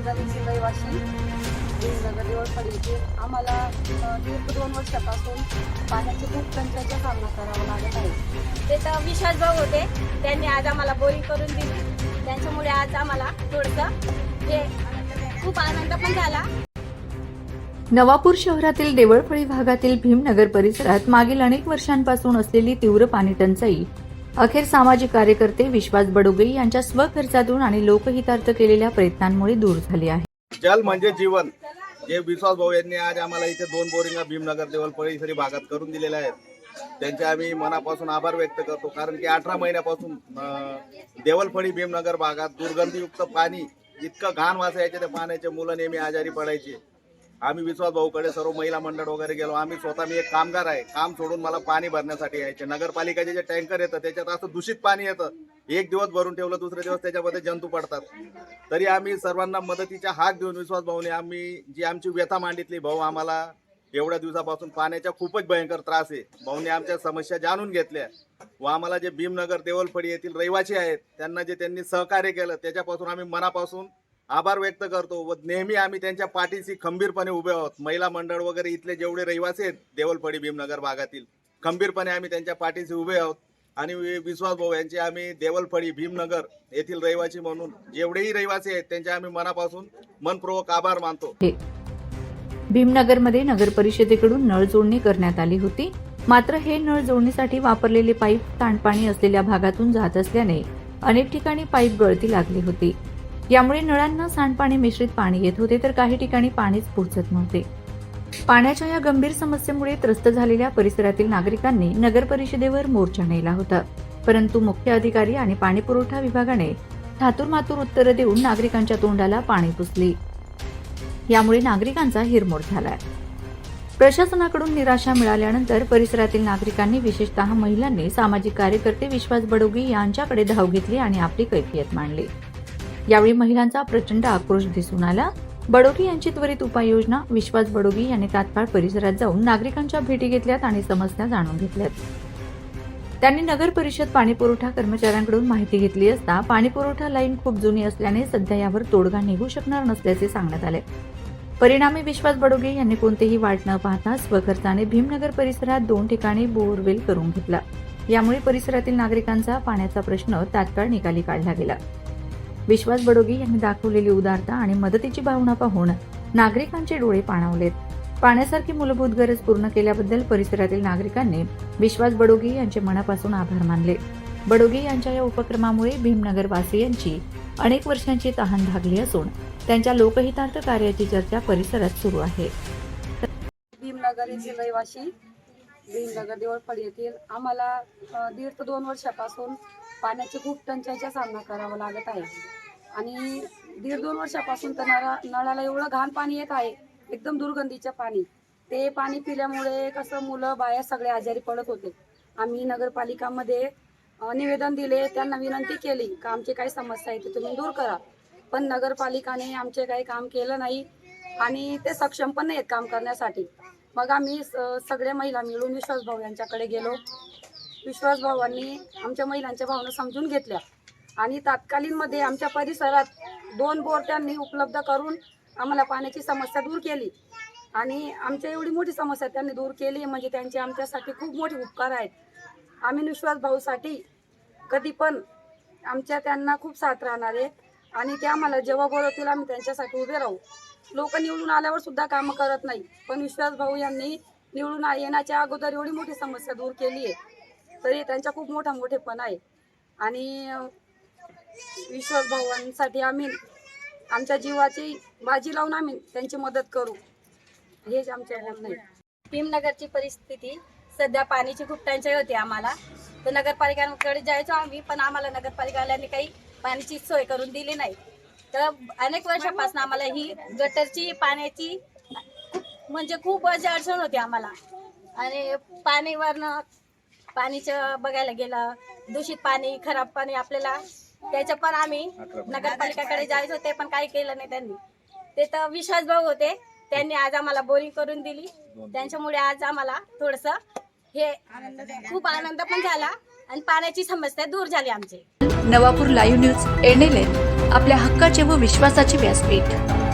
नगरीचे रहिवासी नगर देवळपडी येथे आम्हाला अ, दीड दोन वर्षापासून पाण्याची खूप टंचाईचा सामना करावा लागत आहे. ते तर भाऊ होते. त्यांनी आज आम्हाला बोरिंग करून दिली. त्यांच्यामुळे आज आम्हाला थोडंसं हे खूप आनंद पण झाला. नवापूर शहरातील देवळफळी भागातील भीमनगर परिसरात मागील अनेक वर्षांपासून असलेली तीव्र पाणी टंचाई अखेर सामाजिक कार्यकर्ते विश्वास बडोगे यांच्या स्वखर्चातून आणि लोकहितार्थ केलेल्या प्रयत्नांमुळे दूर झाली आहे. जल म्हणजे जीवन. जे विश्वास भाऊ यांनी आज आम्हाला इथे दोन बोरिंगा भीमनगर देवल परिसरी भागात करून दिलेल्या आहेत. त्यांचे आम्ही मनापासून आभार व्यक्त करतो कारण की अठरा महिन्यापासून अं, देवलफळी भीमनगर भागात दुर्गंधीयुक्त पाणी इतकं घाण वासायचे त्या पाण्याचे मुलं नेहमी आजारी पडायचे. आम्ही विश्वास भाऊकडे सर्व महिला मंडळ वगैरे गेलो. आम्ही स्वतः मी एक कामगार आहे. काम सोडून मला पाणी भरण्यासाठी यायचे. नगरपालिकेचे जे टँकर येतं त्याच्यात असं दूषित पाणी येतं. एक दिवस भरून ठेवलं दुसरे दिवस त्याच्यामध्ये जंतू पडतात. तरी आम्ही सर्वांना मदतीचा हाक देऊन विश्वास भाऊने आम्ही जी आमची व्यथा मांडितली भाऊ आम्हाला एवढ्या दिवसापासून पाण्याचा खूपच भयंकर त्रास आहे. भाऊने आमच्या समस्या जाणून घेतल्या. व आम्हाला जे भीमनगर देवलफडी येथील रहिवासी आहेत त्यांना जे त्यांनी सहकार्य केलं त्याच्यापासून आम्ही मनापासून आभार व्यक्त करतो व नेहमी आम्ही त्यांच्या पाठीशी खंबीरपणे उभे आहोत. महिला मंडळ वगैरे इथले जेवढे रहिवासी आहेत देवलपडी भीमनगर भागातील खंबीरपणे आम्ही त्यांच्या पाठीशी उभे आहोत. आणि विश्वास भाऊ यांचे आम्ही देवलफळी भीमनगर येथील रहिवासी म्हणून जेवढेही रहिवासी आहेत त्यांचे आम्ही मनापासून मनपूर्वक आभार मानतो. भीमनगरमध्ये नगर परिषदेकडून नळ जोडणी करण्यात आली होती. मात्र हे नळ जोडणीसाठी वापरलेले पाईप ताणपाणी असलेल्या भागातून जात असल्याने अनेक ठिकाणी पाईप गळती लागली होती. यामुळे नळांना सांडपाणी मिश्रित पाणी येत होते तर काही ठिकाणी पाणीच पोहोचत नव्हते. पाण्याच्या या गंभीर समस्येमुळे त्रस्त झालेल्या परिसरातील नागरिकांनी नगर परिषदेवर मोर्चा नेला होता. परंतु मुख्य अधिकारी आणि पाणी पुरवठा विभागाने थातूरमातूर उत्तरं देऊन नागरिकांच्या तोंडाला पाणी पुसली. यामुळे नागरिकांचा हिरमोड झालाय प्रशासनाकडून निराशा मिळाल्यानंतर परिसरातील नागरिकांनी विशेषतः महिलांनी सामाजिक कार्यकर्ते विश्वास बडोगी यांच्याकडे धाव घेतली आणि आपली कैफियत मांडली. यावेळी महिलांचा प्रचंड आक्रोश दिसून आला. बडोगी यांची त्वरित उपाययोजना विश्वास बडोगी यांनी तात्काळ परिसरात जाऊन नागरिकांच्या भेटी घेतल्यात आणि समस्या जाणून घेतल्यात. त्यांनी नगर परिषद पाणीपुरवठा कर्मचाऱ्यांकडून माहिती घेतली असता पाणीपुरवठा लाईन खूप जुनी असल्याने सध्या यावर तोडगा निघू शकणार नसल्याचे सांगण्यात आले. परिणामी विश्वास बडोगे यांनी कोणतेही वाट न पाहता स्वखर्चाने भीमनगर परिसरात दोन ठिकाणी बोरवेल करून घेतला. यामुळे परिसरातील नागरिकांचा पाण्याचा प्रश्न तात्काळ निकाली काढला गेला. विश्वास बडोगे यांनी दाखवलेली उदारता आणि मदतीची भावना पाहून नागरिकांचे डोळे पाणावलेत. पाण्यासारखी मूलभूत गरज पूर्ण केल्याबद्दल परिसरातील नागरिकांनी विश्वास बडोगे यांचे मनापासून आभार मानले. बडोगे यांच्या या उपक्रमामुळे भीमनगरवासियांची अनेक वर्षांची तहान भागली असून त्यांच्या लोकहितार्थ कार्याची चर्चा परिसरात सुरू आहे. भीमनगर येथील रहिवासी भीमनगर देवळपडी येथील आम्हाला दीड ते दोन वर्षापासून पाण्याची खूप टंचाईचा सामना करावा लागत आहे. आणि दीड दोन वर्षापासून तर नळा नळाला एवढं घाण पाणी येत आहे एकदम दुर्गंधीचं पाणी. ते पाणी पिल्यामुळे कसं मुलं बाया सगळे आजारी पडत होते. आम्ही नगरपालिकामध्ये निवेदन दिले त्यांना विनंती केली का आमची काही समस्या आहे ते तुम्ही दूर करा. पण नगरपालिकाने आमचे काही काम केलं नाही आणि ते सक्षम पण नाहीत काम करण्यासाठी. मग आम्ही स- सगळे महिला मिळून विश्वास भाऊ यांच्याकडे गेलो. विश्वासभाऊंनी आमच्या महिलांच्या भावना समजून घेतल्या. आणि तात्कालीनमध्ये आमच्या परिसरात दोन बोर त्यांनी उपलब्ध करून आम्हाला पाण्याची समस्या दूर केली. आणि आमच्या एवढी मोठी समस्या त्यांनी दूर केली म्हणजे त्यांचे आमच्यासाठी खूप मोठे उपकार आहेत. आम्ही विश्वास भाऊसाठी कधी पण आमच्या त्यांना खूप साथ राहणार आहे आणि ते आम्हाला जेव्हा बोलवतील आम्ही त्यांच्यासाठी उभे राहू. लोक निवडून आल्यावर सुद्धा कामं करत नाही पण विश्वास भाऊ यांनी निवडून येण्याच्या अगोदर एवढी मोठी समस्या दूर केली आहे. तरी त्यांचा खूप मोठा मोठेपण आहे. आणि विश्वास भावांसाठी आम्ही आमच्या जीवाची बाजी लावून आम्ही त्यांची मदत करू. हेच आमच्या भीमनगरची परिस्थिती सध्या पाण्याची खूप टंचाई होती आम्हाला. तर नगरपालिकांकडे जायचो आम्ही पण आम्हाला नगरपालिकावाल्यांनी काही पाण्याची सोय करून दिली नाही. तर अनेक वर्षापासून आम्हाला ही गटरची पाण्याची खूप म्हणजे खूप अशी अडचण होती आम्हाला. आणि पाणीवरनं पाणीचं बघायला गेलं दूषित पाणी खराब पाणी आपल्याला त्याचं पण आम्ही नगरपालिकाकडे जायचो ते पण काही केलं नाही त्यांनी. ते तर विश्वास भाऊ होते त्यांनी आज आम्हाला बोरिंग करून दिली. त्यांच्यामुळे आज आम्हाला थोडस हे खूप आनंद पण झाला आणि पाण्याची समस्या दूर झाली आमची. नवापूर लाईव्ह न्यूज एनेले आपल्या हक्काचे व विश्वासाचे व्यासपीठ.